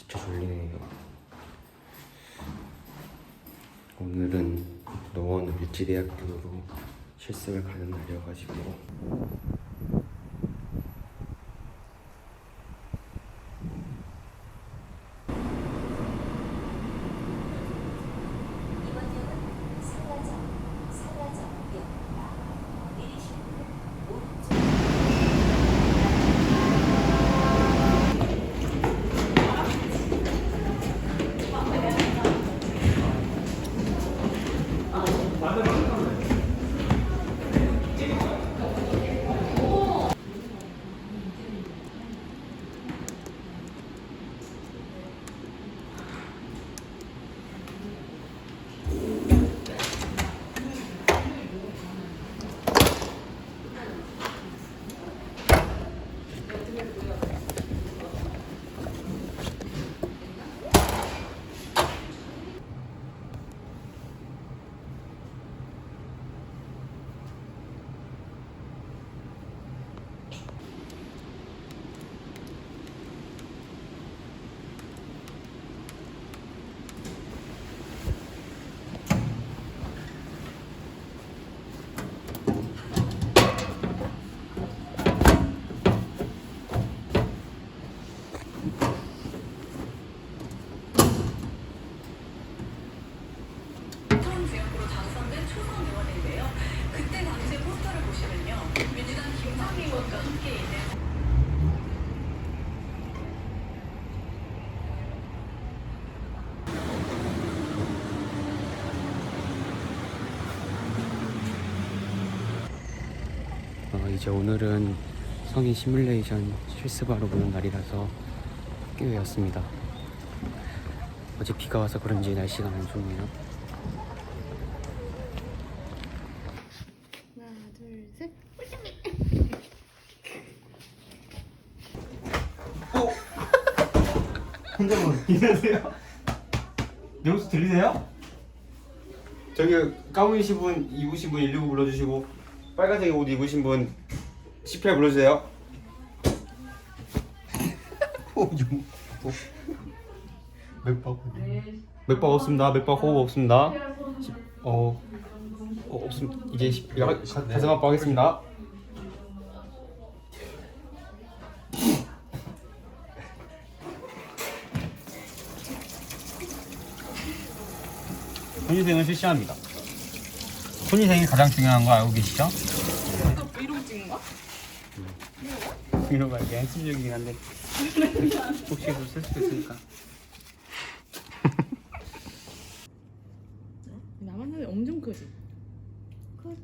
진짜 졸리네요. 오늘은 노원 을지대학교로 실습을 가는 날이어가지고 이번역은 사과점, 사과점역입니다. 내리시는 오른쪽 초선 지역으로 당선된 초선 의원인데요. 어, 이제 오늘은 성인 시뮬레이션 실습하러 보는 날이라서 학교에 왔습니다. 어제 비가 와서 그런지 날씨가 안 좋네요. 하나, 둘, 셋. 혼자만 안녕하세요. 명수 들리세요? 저기 까무이신 분, 입으신 분 119 불러주시고 빨간색 옷 입으신 분 18 불러주세요. 맥박 맥박 없습니다. 맥박 호흡 없습니다. 시- 어, 어 없습니다. 이제 시- 가- 가- 가슴 아빠 하겠습니다. 손위생은 실시합니다. 손위생이 가장 중요한 거 알고 계시죠? 또 브이로그 찍는 거야? 이런 거 이게 한심적이긴 한데 혹시라도 쓸 수도 있으니까. 나만 하면 엄청 크지? 크,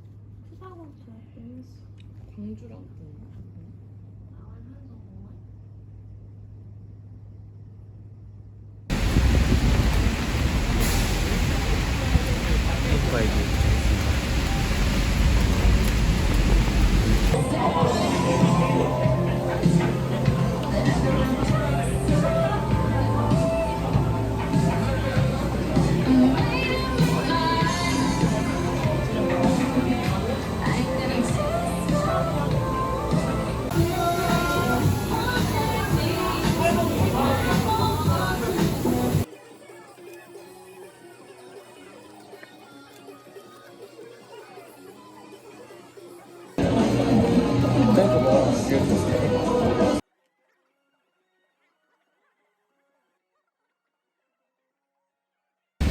크다고 잘 광주라고.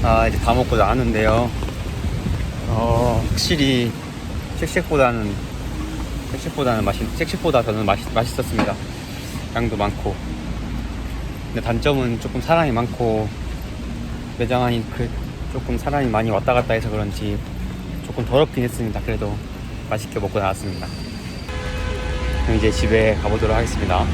아 이제 다 먹고 나왔는데요. 어 확실히 쉑쉑보다는 쉑쉑보다는 맛있 쉑쉑보다 저는 맛있 맛있었습니다. 양도 많고. 근데 단점은 조금 사람이 많고 매장 안이 그 조금 사람이 많이 왔다 갔다 해서 그런지 조금 더럽긴 했습니다. 그래도 맛있게 먹고 나왔습니다. 그럼 이제 집에 가보도록 하겠습니다.